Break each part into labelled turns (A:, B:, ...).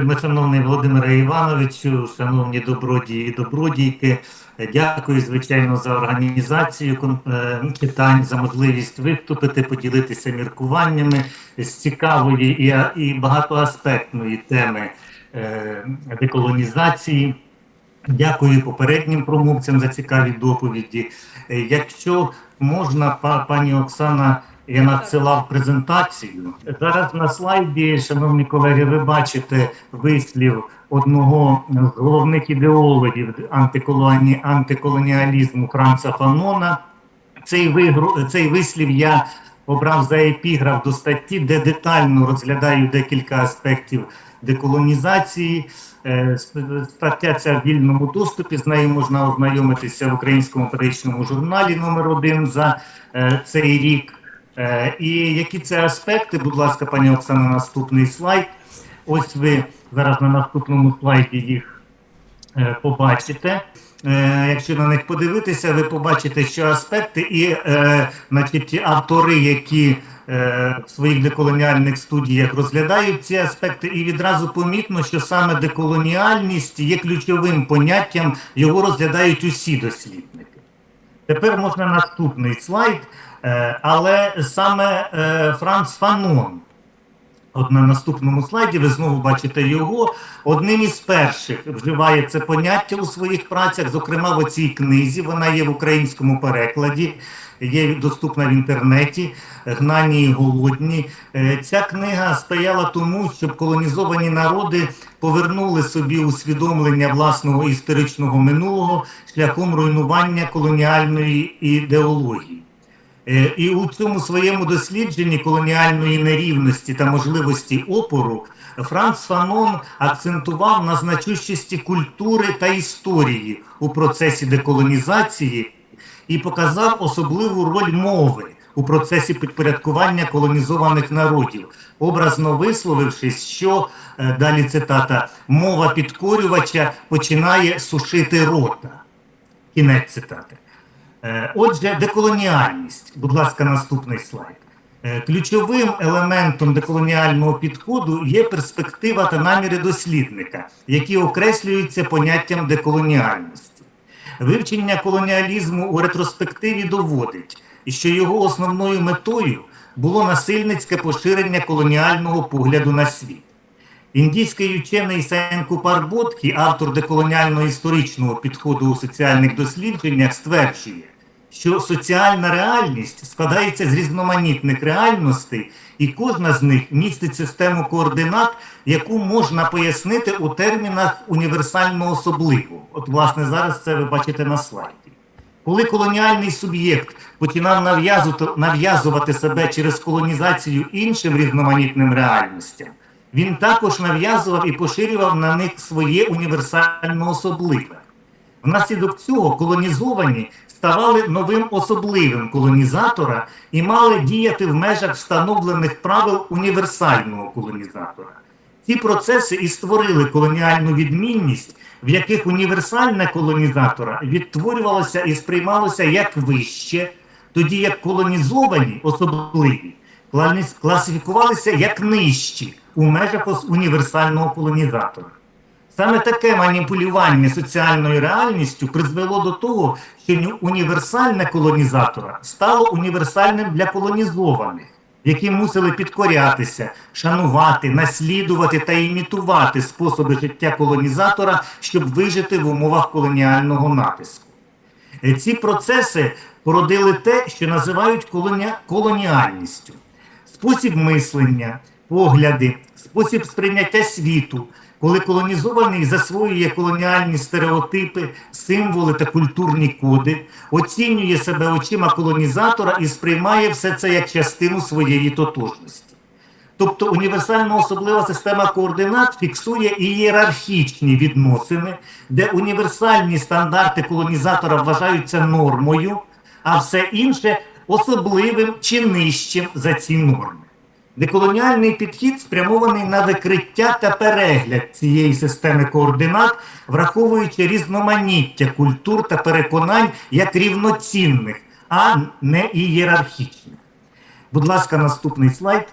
A: Шановний Володимире Івановичу, шановні добродії і добродійки, дякую, звичайно, за організацію е, за можливість виступити, поділитися міркуваннями з цікавої і, і багатоаспектної теми е, деколонізації. Дякую попереднім промовцям за цікаві доповіді. Е, Якщо можна, пані Оксана, я надсилав презентацію. Зараз на слайді, шановні колеги, ви бачите вислів одного з головних ідеологів антиколоні... антиколоніалізму Франца Фанона. Цей, вигру... Цей вислів я обрав за епіграф до статті, де детально розглядаю декілька аспектів деколонізації. Е, Стаття ця в вільному доступі, з нею можна ознайомитися в українському періодичному журналі номер 1 за е, цей рік. Е, І які це аспекти, будь ласка, пані Оксана, наступний слайд. Ось ви зараз на наступному слайді їх е, побачите. Е, Якщо на них подивитися, ви побачите, що аспекти і значить, автори, які в своїх деколоніальних студіях розглядають ці аспекти, і відразу помітно, що саме деколоніальність є ключовим поняттям, його розглядають усі дослідники. Тепер можна наступний слайд, але саме е, Франц Фанон. От на наступному слайді ви знову бачите його. Одним із перших вживає це поняття у своїх працях, зокрема в оцій книзі. Вона є в українському перекладі, є доступна в інтернеті. Гнані і голодні. Е, Ця книга сприяла тому, щоб колонізовані народи повернули собі усвідомлення власного історичного минулого шляхом руйнування колоніальної ідеології. Е, І у цьому своєму дослідженні колоніальної нерівності та можливості опору Франц Фанон акцентував на значущості культури та історії у процесі деколонізації і показав особливу роль мови у процесі підпорядкування колонізованих народів, образно висловившись, що е, далі цитата мова підкорювача починає сушити рота. Кінець цитати. Е, Отже, деколоніальність. Будь ласка, наступний слайд. Е, Ключовим елементом деколоніального підходу є перспектива та наміри дослідника, які окреслюються поняттям деколоніальності. Вивчення колоніалізму у ретроспективі доводить, що його основною метою було насильницьке поширення колоніального погляду на світ. Індійський учений Сенку Парботкі, автор деколоніального історичного підходу у соціальних дослідженнях, стверджує, що соціальна реальність складається з різноманітних реальностей, і кожна з них містить систему координат, яку можна пояснити у термінах універсально особливо. От, власне, зараз це ви бачите на слайді. Коли колоніальний суб'єкт починав нав'язувати себе через колонізацію іншим різноманітним реальностям, він також нав'язував і поширював на них своє універсально особливе. Внаслідок цього колонізовані ставали новим особливим колонізатора і мали діяти в межах встановлених правил універсального колонізатора. Ці процеси і створили колоніальну відмінність, в яких універсальне колонізатора відтворювалося і сприймалося як вище, тоді як колонізовані особливі класифікувалися як нижчі у межах універсального колонізатора. Саме таке маніпулювання соціальною реальністю призвело до того, що універсальне колонізатора стало універсальним для колонізованих, які мусили підкорятися, шанувати, наслідувати та імітувати способи життя колонізатора, щоб вижити в умовах колоніального натиску. Е, Ці процеси породили те, що називають колоніальністю. Спосіб мислення, погляди, спосіб сприйняття світу, коли колонізований засвоює колоніальні стереотипи, символи та культурні коди, оцінює себе очима колонізатора і сприймає все це як частину своєї тотожності. Тобто універсальна особлива система координат фіксує ієрархічні відносини, де універсальні стандарти колонізатора вважаються нормою, а все інше особливим чи нижчим за ці норми. Деколоніальний підхід спрямований на викриття та перегляд цієї системи координат, враховуючи різноманіття культур та переконань як рівноцінних, а не ієрархічних. Будь ласка, наступний слайд.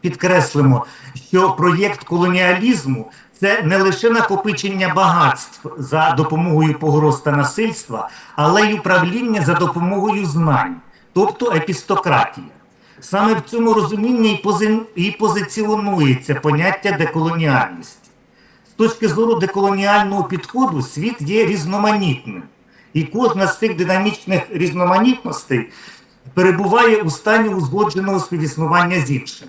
A: підкреслимо, що проєкт колоніалізму це не лише накопичення багатств за допомогою погроз та насильства, але й управління за допомогою знань, тобто епістократія. Саме в цьому розумінні і, пози... і позиціонується поняття деколоніальності. З точки зору деколоніального підходу світ є різноманітним, і кожна з цих динамічних різноманітностей перебуває у стані узгодженого співіснування з іншим.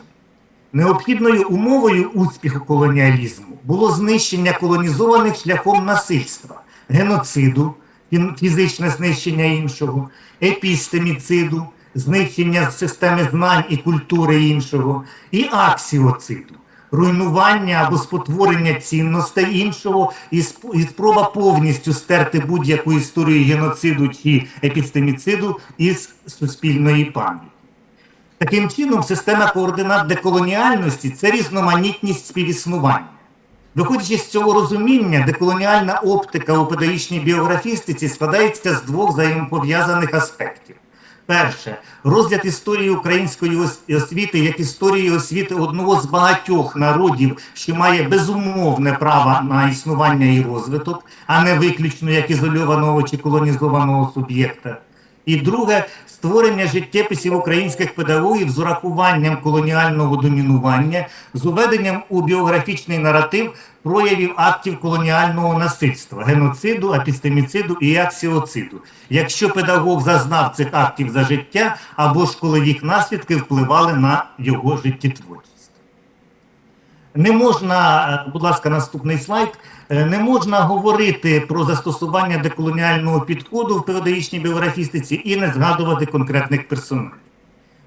A: Необхідною умовою успіху колоніалізму було знищення колонізованих шляхом насильства, геноциду, фізичне знищення іншого, епістеміциду, знищення системи знань і культури іншого, і аксіоциду, руйнування або спотворення цінностей іншого і спроба повністю стерти будь-яку історію геноциду чи епістеміциду із суспільної пам'яті. Таким чином, система координат деколоніальності це різноманітність співіснування. Виходячи з цього розуміння, деколоніальна оптика у педагогічній біографістиці складається з двох взаємопов'язаних аспектів. Перше, розгляд історії української освіти як історії освіти одного з багатьох народів, що має безумовне право на існування і розвиток, а не виключно як ізольованого чи колонізованого суб'єкта. І друге створення життєписів українських педагогів з урахуванням колоніального домінування, з уведенням у біографічний наратив проявів актів колоніального насильства, геноциду, епістеміциду і аксіоциду, якщо педагог зазнав цих актів за життя, або ж коли їх наслідки впливали на його життєтворчість. Не можна, е, будь ласка, наступний слайд. Е, Не можна говорити про застосування деколоніального підходу в педагогічній біографістиці і не згадувати конкретних персонажів.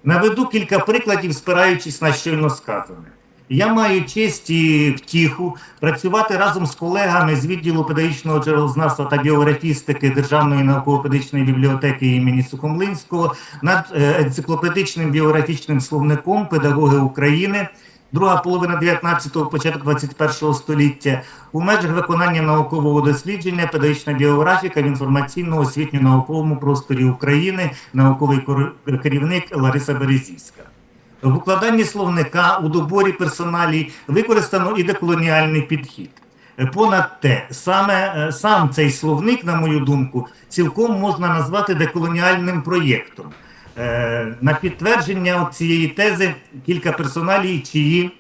A: Наведу кілька прикладів, спираючись на щойно сказане. Я маю честь і втіху працювати разом з колегами з відділу педагогічного джерелознавства та біографістики Державної науково-педагогічної бібліотеки імені Сухомлинського над е, енциклопедичним біографічним словником педагоги України друга половина 19-го, початок 21-го століття у межах виконання наукового дослідження педагогічна біографіка в інформаційно-освітньо-науковому просторі України, науковий керівник Лариса Березівська. В укладанні словника у доборі персоналій використано і деколоніальний підхід. Понад те, саме е, сам цей словник, на мою думку, цілком можна назвати деколоніальним проєктом. Е, На підтвердження цієї тези кілька персоналій, чиї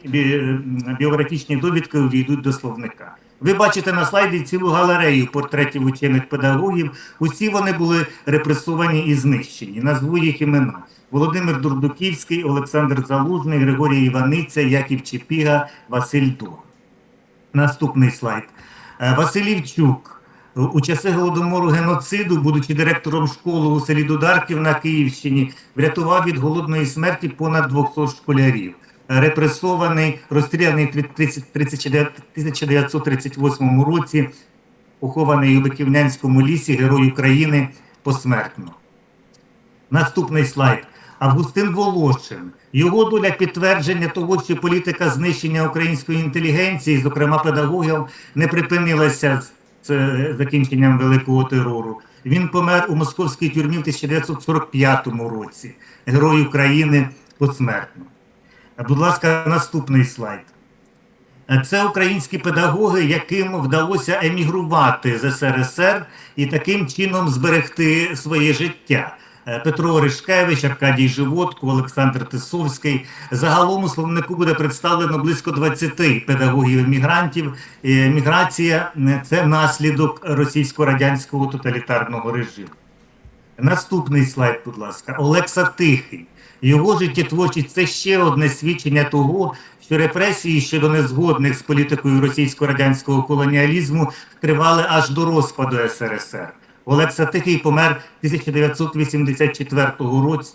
A: біографічні довідки увійдуть до словника. Ви бачите на слайді цілу галерею портретів учених педагогів. Усі вони були репресовані і знищені. Назву їх імена: Володимир Дурдуківський, Олександр Залужний, Григорій Іваниця, Яків Чепіга, Василь Дур. Наступний слайд. Е, Василівчук. У часи голодомору геноциду, будучи директором школи у селі Дударків на Київщині, врятував від голодної смерті понад 200 школярів. Репресований, розстріляний в 30 39 1938 році, похований у Биківнянському лісі, герой України посмертно. Наступний слайд. Августин Волошин. Його доля підтвердження того, що політика знищення української інтелігенції, зокрема педагогів, не припинилася з е, закінченням великого терору. Він помер у московській тюрмі в 1945 році. Герой України посмертно. Будь ласка, наступний слайд. Це українські педагоги, яким вдалося емігрувати з СРСР і таким чином зберегти своє життя. Е, Петро Оришкевич, Аркадій Животко, Олександр Тисовський. Загалом у словнику буде представлено близько 20 педагогів-емігрантів. Е, Міграція це наслідок російсько-радянського тоталітарного режиму. Наступний слайд, будь ласка. Олекса Тихий. Його життєтворчість це ще одне свідчення того, що репресії щодо незгодних з політикою російсько-радянського колоніалізму тривали аж до розпаду СРСР. Олекса Тихий помер 1984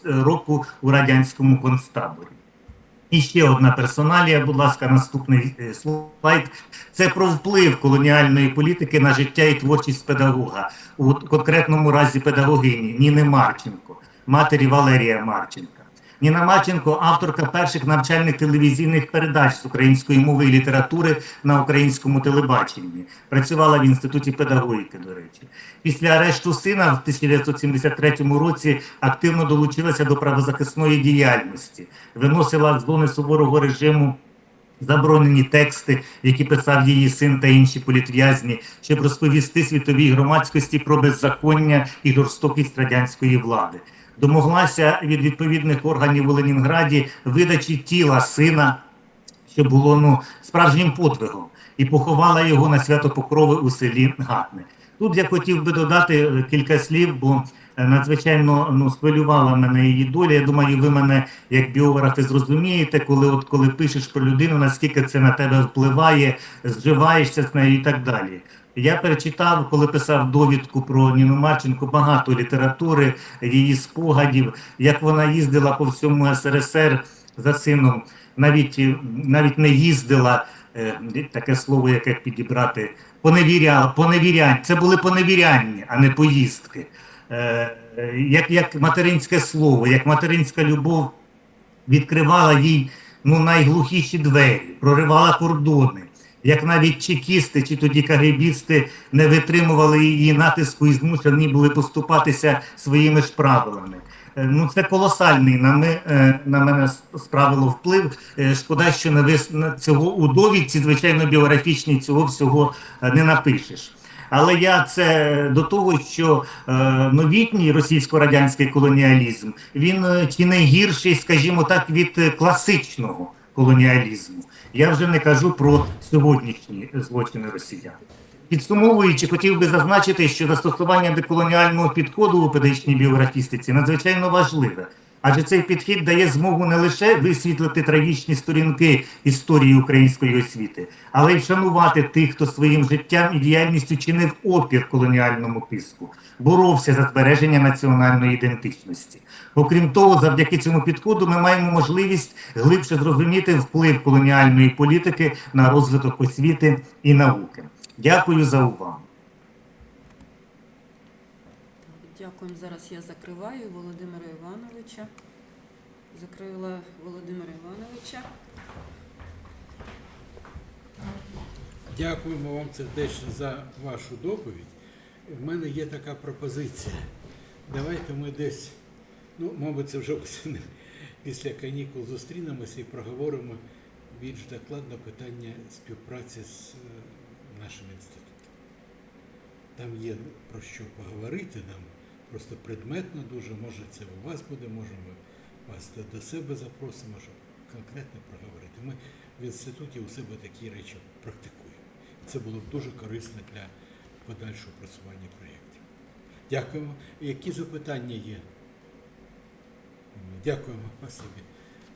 A: року у радянському концтаборі. І ще одна персоналія, будь ласка, наступний е, слайд. Це про вплив колоніальної політики на життя і творчість педагога, у конкретному разі педагогині Ніни Марченко, матері Валерія Марченка. Ніна Матінко, авторка перших навчальних телевізійних передач з української мови і літератури на українському телебаченні. Працювала в інституті педагогіки, до речі. Після арешту сина в 1973 році активно долучилася до правозахисної діяльності, виносила з зони суворого режиму заборонені тексти, які писав її син та інші політв'язні, щоб розповісти світовій громадськості про беззаконня і жорстокість радянської влади. Домоглася від відповідних органів у Ленінграді видачі тіла сина, що було ну, справжнім подвигом, і поховала його на свято Покрови у селі Гатне. Тут я хотів би додати е, кілька слів, бо надзвичайно ну, схвилювала мене її доля. Я думаю, ви мене як біографи зрозумієте, коли от коли пишеш про людину, наскільки це на тебе впливає, зживаєшся з нею і так далі. Я перечитав, коли писав довідку про Ніну Марченко, багато літератури, її спогадів, як вона їздила по всьому СРСР за сином, навіть, е, навіть не їздила, е, таке слово, яке підібрати, поневіряла, поневірянь. Це були поневіряння, а не поїздки. Е, як, як материнське слово, як материнська любов відкривала їй ну, найглухіші двері, проривала кордони. Як навіть чекісти чи тоді кагебісти не витримували її натиску і змушені були поступатися своїми ж правилами. Е, Ну, це колосальний на, ми, е, на мене справило вплив. Е, Шкода, що не вис... цього у довідці, звичайно, біографічній цього всього е, не напишеш. Але я це до того, що е, новітній російсько-радянський колоніалізм він е, чи не гірший, скажімо так, від класичного колоніалізму. Я вже не кажу про сьогоднішні злочини росіян. Підсумовуючи, хотів би зазначити, що застосування деколоніального підходу у педагогічній біографістиці надзвичайно важливе. Адже цей підхід дає змогу не лише висвітлити трагічні сторінки історії української освіти, але й вшанувати тих, хто своїм життям і діяльністю чинив опір колоніальному тиску, боровся за збереження національної ідентичності. Окрім того, завдяки цьому підходу ми маємо можливість глибше зрозуміти вплив колоніальної політики на розвиток освіти і науки. Дякую за увагу.
B: Дякуємо. Зараз я закриваю Володимира Івановича. Закрила Володимира Івановича.
C: Дякуємо вам сердечно за вашу доповідь. В мене є така пропозиція. Давайте ми десь, ну, мабуть, це вже після канікул зустрінемося і проговоримо більш докладно питання співпраці з е, нашим інститутом. Там є про що поговорити нам, просто предметно дуже, може це у вас буде, може ми вас до- себе запросимо, щоб конкретно проговорити. Ми в інституті у себе такі речі практикуємо. Це було б дуже корисно для подальшого просування проєктів. Дякуємо. Які запитання є? Дякуємо, спасибі.